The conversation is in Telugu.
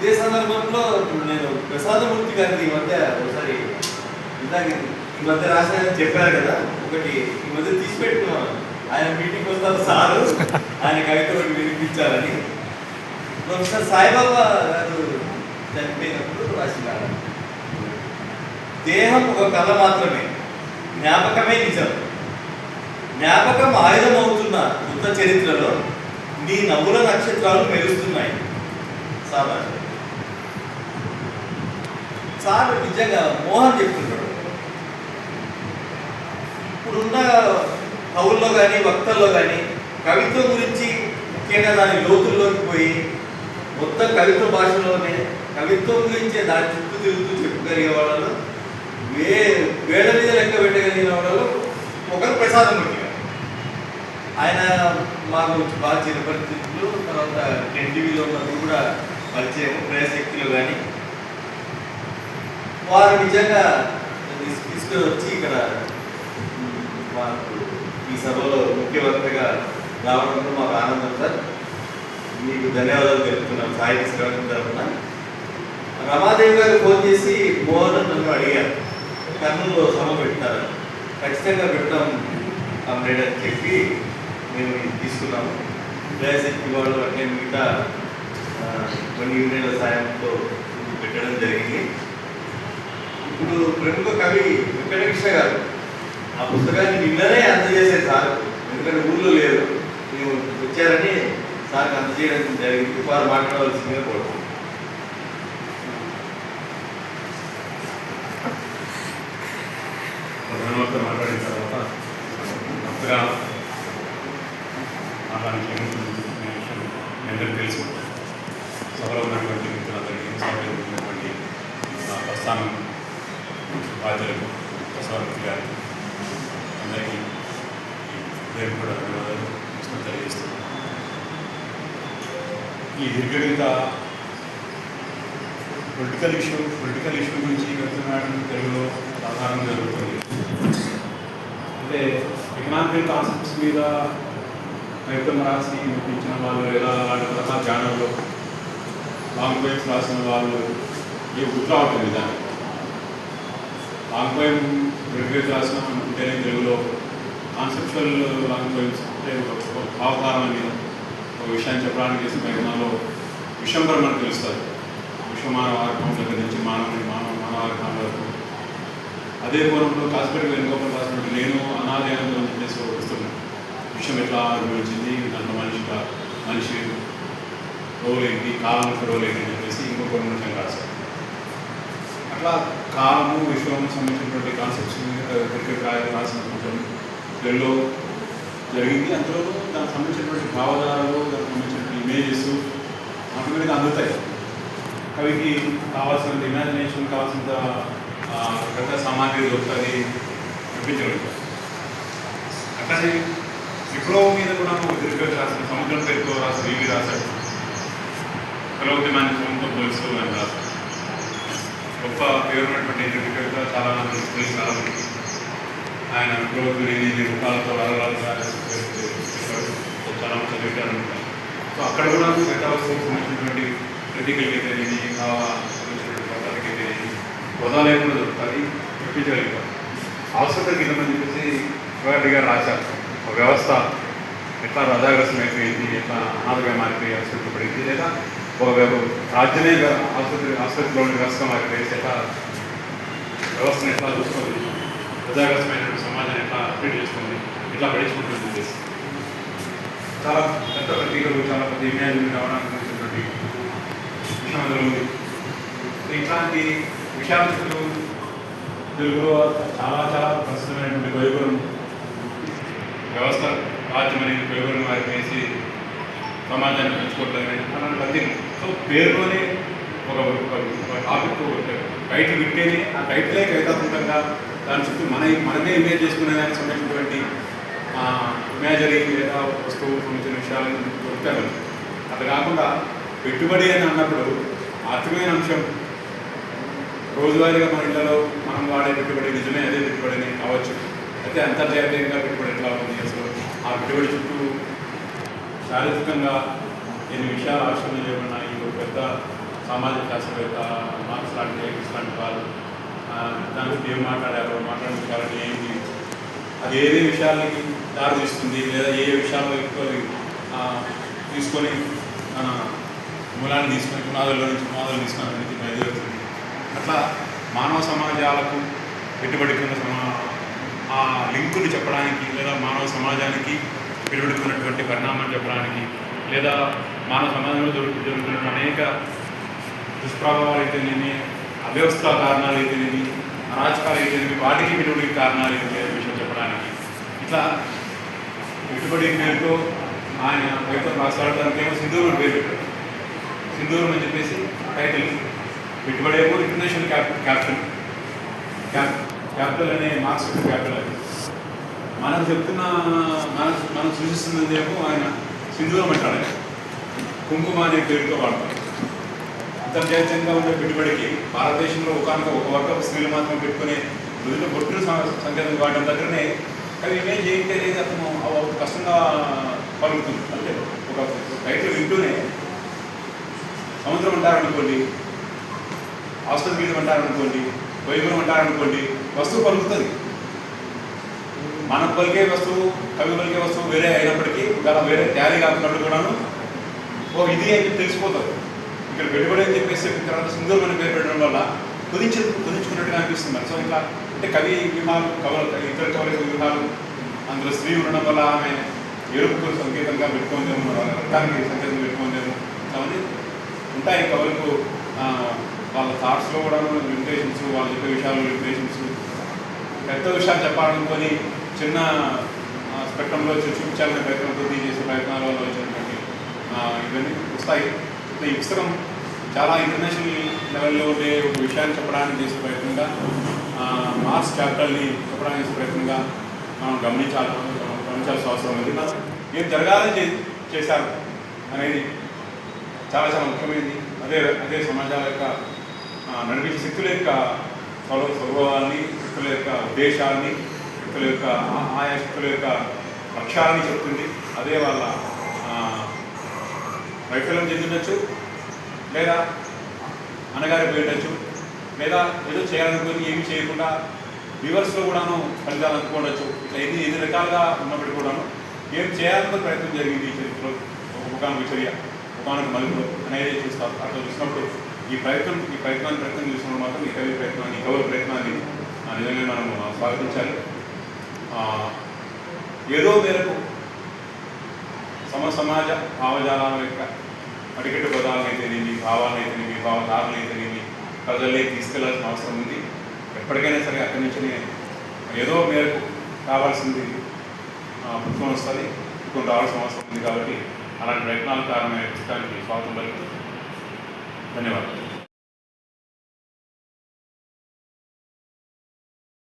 ఇదే సందర్భంలో నేను ప్రసాదమూర్తి గారిని ఈ మధ్య ఒకసారి ఇందాక ఈ మధ్య రాసిన చెప్పారు కదా ఒకటి ఈ మధ్య తీసి పెట్టుకున్నాను ఆయన మీటింగ్ వస్తారు సారు. ఆయన కవిత ఒకటి వినిపించాలని. ప్రొఫెసర్ సాయిబాబా గారు చనిపోయినప్పుడు రాసిన దేహం ఒక కళ మాత్రమే జ్ఞాపకమే నిజం. జ్ఞాపకం ఆయుధం అవుతున్న యుద్ధ చరిత్రలో నీ నవ్వుల నక్షత్రాలు మెరుస్తున్నాయి. సామాజిక సార్ నిజంగా మోహన్ చెప్తున్నాడు. ఇప్పుడున్న కవుల్లో కానీ వక్తల్లో కానీ కవిత్వం గురించి ముఖ్యంగా దాని లోతుల్లోకి పోయి మొత్తం కవిత్వ భాషలోనే కవిత్వం గురించే దాని చుట్టూ తిరుగుతూ చెప్పగలిగే వాళ్ళు వే వేడ మీద లెక్క పెట్టగలిగిన వాళ్ళు ఒకరు ప్రసాదం పెట్టారు. ఆయన మాకు బాగా చిరపరిచితులు తర్వాత ఎన్టీవీలో ఉన్నది కూడా పరిచయం ప్రజాశక్తిలో కానీ వారు నిజంగా తీసుకొచ్చి తీసుకొని వచ్చి ఇక్కడ మాకు ఈ సభలో ముఖ్యమంత్రిగా రావడంతో మాకు ఆనందం సార్. మీకు ధన్యవాదాలు తెలుపుతున్నాం. సాహిత్య శ్రవణం తరఫున. రమాదేవి గారు ఫోన్ చేసి మోహన్ నన్ను అడిగారు. కర్నూలులో సభ పెట్టారు ఖచ్చితంగా పెట్టాం కంప్లీట్ అని చెప్పి మేము తీసుకున్నాము. ప్రజాశక్తి వాళ్ళు అంటే మిగతా కొన్ని యూనియన్ల సాయంతో పెట్టడం జరిగింది. ఇప్పుడు ప్రముఖ కవి వెంకటకృష్ణ గారు ఆ పుస్తకాన్ని నిన్ననే అందజేశారు సార్. ఎందుకంటే ఊళ్ళో లేదు. మేము వచ్చారని సార్కి అందజేయడం జరిగింది. వారు మాట్లాడవలసిందిగా కోరుతున్నాం ప్రధానమంత్రి మాట్లాడిన తర్వాత కొత్తగా మాట్లాడానికి ఏముంటుంది విషయం మీ అందరికీ తెలుసు. సభలో ఉన్నటువంటి మిత్రులందరికీ సభలో ఉన్నటువంటి ప్రస్థానం బాధ్యులకు ప్రసాద్ గారికి అందరికీ పేరు కూడా ధన్యవాదాలు కృష్ణ తెలియజేస్తున్నాను. ఈ దీర్ఘగీత పొలిటికల్ ఇష్యూ పొలిటికల్ ఇష్యూ గురించి కవితనాటం తెలుగులో సాధారణంగా జరుగుతుంది. అంటే ఎకనామిక్ కాన్సెప్ట్స్ మీద కవితం రాసి వినిపించిన వాళ్ళు లేదా అలాంటి రకాల జానర్లో లాంగ్ రాసిన వాళ్ళు ఏ గుర్తు రావట్లేదు దానికి. లాంగ్ పోయిమ్ రెగ్యులేట్ రాసిన ఉంటేనే తెలుగులో కాన్సెప్చువల్ లాంగ్ పోయిమ్స్ అంటే ఒక ఒక భావకారణాన్ని ఒక విషయాన్ని చెప్పడానికి చేసిన ప్రయత్నాల్లో విషంబర మనకు తెలుస్తుంది. విశ్వమానవార్కం దగ్గర నుంచి మానవుని మానవ మానవ మానవార్కం వరకు. అదే కోణంలో కాసిపెట్టి వెనుకోపల రాసినట్టు నేను అనాది అని చెప్పేసి ఒక విషయం ఎట్లా అనుభవించింది దాంట్లో మనిషి మనిషి రోలేంటి కాలం రోలేంటి అని చెప్పేసి ఇంకొక నిమిషం రాశారు అట్లా కాలము విశ్వం సంబంధించినటువంటి కాన్సెప్ట్స్ క్రికెట్ రాసిన కొంచెం తెలుగులో జరిగింది. అందులో దానికి సంబంధించినటువంటి భావధారాలు దానికి సంబంధించినటువంటి ఇమేజెస్ ఆటోమేటిక్గా అందుతాయి. కవికి కావాల్సినంత ఇమాజినేషన్ కావాల్సినంత ఆ, గత సామాగ్రి దొరుకుతుంది చూపించగలుగుతాం అట్లానే విప్లవం మీద కూడా ఒక దీర్ఘ రాసిన సముద్రం పేరుతో రాసిన ఇవి రాశాడు. కులవద్యమాన్ని మేనేజ్మెంట్తో పోలీసులు అని రాశాడు. గొప్ప పేరున్నటువంటి ఇంటి కవిత చాలా మంది తెలుసు చాలా మందికి ఆయన విప్లవకుని ఎన్ని రూపాలతో వరలాలు చాలా మంది చదివారు అనుకుంటాను సో అక్కడ కూడా మెటావస్థకు సంబంధించినటువంటి ప్రతికలకైతే నేను సంబంధించినటువంటి పదాలకైతే హోదా లేకుండా దొరుకుతుంది చెప్పించగలుగుతాం అవసరం కిందమని చెప్పేసి శివారెడ్డి గారు రాశారు. ఒక వ్యవస్థ ఎట్లా రజాగ్రస్తం అయిపోయింది ఎట్లా అనాథగా మారిపోయి అవసరం పడింది లేదా ఒక వ్యవ- రాజ్యమే వ్య- ఆసుపత్రి ఆసుపత్రిలోని వ్యవస్థ మారిపోయేసి ఎట్లా వ్యవస్థను ఎట్లా చూస్తుంది ప్రజాగ్రస్తమైనటువంటి సమాజాన్ని ఎట్లా అప్డేట్ చేస్తుంది? ఎట్లా పడించుకుంటుంది చెప్పేసి. చాలా పెద్ద ప్రతీకలు చాలా పెద్ద ఇమేజ్ రావడానికి విషయం అందులో ఉంది. ఇట్లాంటి విషయాలు తెలుగులో చాలా చాలా ప్రసిద్ధమైనటువంటి వైభవం వ్యవస్థ రాజ్యం అనేది వైభవం వారికి వేసి సమాజాన్ని పెంచుకోవట్లేదు అలాంటి ప్రతి సో పేరులోనే ఒక టాపిక్ టైటిల్ వింటేనే ఆ టైటిలే కవితాత్మకంగా దాని చుట్టూ మన మనమే ఇమేజ్ చేసుకునే దానికి సంబంధించినటువంటి ఇమేజరీ లేదా వస్తువు సంబంధించిన విషయాలను దొరుకుతాయి. అది కాకుండా పెట్టుబడి అని అన్నప్పుడు ఆర్థికమైన అంశం. రోజువారీగా మన ఇళ్ళలో మనం వాడే పెట్టుబడి నిజమే అదే పెట్టుబడిని కావచ్చు. అయితే అంతర్జాతీయంగా పెట్టుబడి ఎట్లా ఉంది అసలు? ఆ పెట్టుబడి చుట్టూ శారీరకంగా ఎన్ని విషయాలు ఆశ్రమం చేయబడినాయి. పెద్ద సామాజిక శాస్త్రవేత్త మార్క్స్ లాంటి ఎయిమ్స్ లాంటి వాళ్ళు ఆ, దాని గురించి ఏం మాట్లాడారు మాట్లాడిన విషయాలని ఏంటి? అది ఏ విషయాలకి దారి తీస్తుంది లేదా ఏ విషయాల్లో విషయాలు ఎక్కువ తీసుకొని మన మూలాన్ని తీసుకొని పునాదుల్లో నుంచి పునాదులు తీసుకొని అనేది బయలుదేరుతుంది. అట్లా మానవ సమాజాలకు పెట్టుబడికున్న సమా ఆ లింకులు చెప్పడానికి లేదా మానవ సమాజానికి పెట్టుబడికున్నటువంటి పరిణామం చెప్పడానికి లేదా మానవ సమాజంలో జరుగు జరుగుతున్న అనేక దుష్ప్రభావాలు అయితేనేమి అవ్యవస్థ కారణాలు అయితేనేమి అరాచకాలు అయితేనేమి వాటికి పెట్టుబడికి కారణాలు ఏంటి విషయం చెప్పడానికి. ఇట్లా పెట్టుబడి పేరుతో ఆయన రైతులు రాష్ట్రానికి ఏమో సింధూరు పేరు పెట్టారు. సింధూరు అని చెప్పేసి టైటిల్. పెట్టుబడి ఏమో international capital capital. Cap capital అనే మార్క్స్ క్యాపిటల్ అది మనం చెప్తున్న మనం మనం సూచిస్తున్నది ఏమో ఆయన సింధూరం అంటాడు కుంకుమ అనే పేరుతో వాడతారు అంతర్జాతీయంగా ఉండే పెట్టుబడికి భారతదేశంలో ఒకనొక ఒక వర్గం స్త్రీలు మాత్రం పెట్టుకునే రోజుల్లో బొట్టును సం- సంకేతం వాడడం దగ్గరనే కానీ ఇమేజ్ ఏంటి అనేది అతను కష్టంగా పలుకుతుంది అంటే ఒక రైతులు వింటూనే సముద్రం అంటారనుకోండి ఆసుపత్రి మీద అంటారనుకోండి వైభవం అంటారనుకోండి వస్తువు పలుకుతుంది మనం పలికే వస్తువు కవి పలికే వస్తువు వేరే అయినప్పటికీ దాని వేరే క్యారీ కాకున్నప్పుడు కూడాను. ఓ ఇది అని తెలిసిపోతారు తెలిసిపోతుంది ఇక్కడ పెట్టుబడి అని చెప్పేసి చెప్పిన తర్వాత సుందరమైన పేరు పెట్టడం వల్ల కుదించు కుదించుకున్నట్టుగా అనిపిస్తుంది సో ఇట్లా అంటే కవి వ్యూహాలు కవల ఇతర కవల వ్యూహాలు అందులో స్త్రీ ఉండడం వల్ల ఆమె ఎరుపుకు సంకేతంగా పెట్టుకుందేమో రక్తానికి సంకేతం పెట్టుకుందేమో అవన్నీ ఉంటాయి కవులకు వాళ్ళ థాట్స్లో కూడా లిమిటేషన్స్ వాళ్ళు చెప్పే విషయాలు లిమిటేషన్స్ పెద్ద విషయాలు చెప్పాలనుకొని చిన్న స్పెక్ట్రంలో చూపించాలనే ప్రయత్నం వృద్ధి చేసే ప్రయత్నాలు వచ్చినటువంటి ఇవన్నీ వస్తాయి. ఈ పుస్తకం చాలా ఇంటర్నేషనల్ లెవెల్లో ఉండే ఒక విషయాన్ని చెప్పడానికి చేసే ప్రయత్నంగా ఆ, మార్స్ క్యాపిటల్ని చెప్పడానికి చేసే ప్రయత్నంగా మనం గమనించాలి గమనించాల్సిన అవసరం ఉంది. ఏం జరగాలని చే- చేశారు అనేది చాలా చాలా ముఖ్యమైనది. అదే అదే సమాజాల యొక్క నడిపించే శక్తుల యొక్క స్వభావ స్వభావాన్ని శక్తుల యొక్క ఉద్దేశాన్ని వ్యక్తుల యొక్క ఆయా వ్యక్తుల యొక్క లక్ష్యాలని చెప్తుంది. అదే వాళ్ళ వైఫల్యం చెందుండొచ్చు లేదా అనగారి పోయిండొచ్చు లేదా ఏదో చేయాలనుకుని ఏమి చేయకుండా రివర్స్లో కూడాను ఫలితాలు అనుకోవచ్చు ఇట్లా ఎన్ని ఎన్ని రకాలుగా ఉన్నప్పటికీ కూడాను ఏం చేయాలనుకున్న ప్రయత్నం జరిగింది ఈ చరిత్రలో. ఒకనొక చర్య ఒకనొక మలుపులో అనేది చూస్తారు అట్లా చూసినప్పుడు ఈ ప్రయత్నం ఈ ప్రయత్నాన్ని ప్రయత్నం చూసినప్పుడు మాత్రం ఈ కవి ప్రయత్నాన్ని ఈ కవుల ప్రయత్నాన్ని నిజంగా మనం స్వాగతించాలి. ఏదో మేరకు సమ సమాజ భావజాలాల యొక్క అడిగట్టు పదాలను అయితేనేమి భావాలను అయితేనేమి భావధారలు అయితేనేమి ప్రజల్లోకి తీసుకెళ్ళాల్సిన అవసరం ఉంది. ఎప్పటికైనా సరే అక్కడి నుంచి ఏదో మేరకు కావాల్సింది ఆ, పుస్తకం వస్తుంది పుస్తకం రావాల్సిన అవసరం ఉంది కాబట్టి అలాంటి ప్రయత్నాల కారణమైన పుస్తకానికి స్వాగతం ధన్యవాదాలు.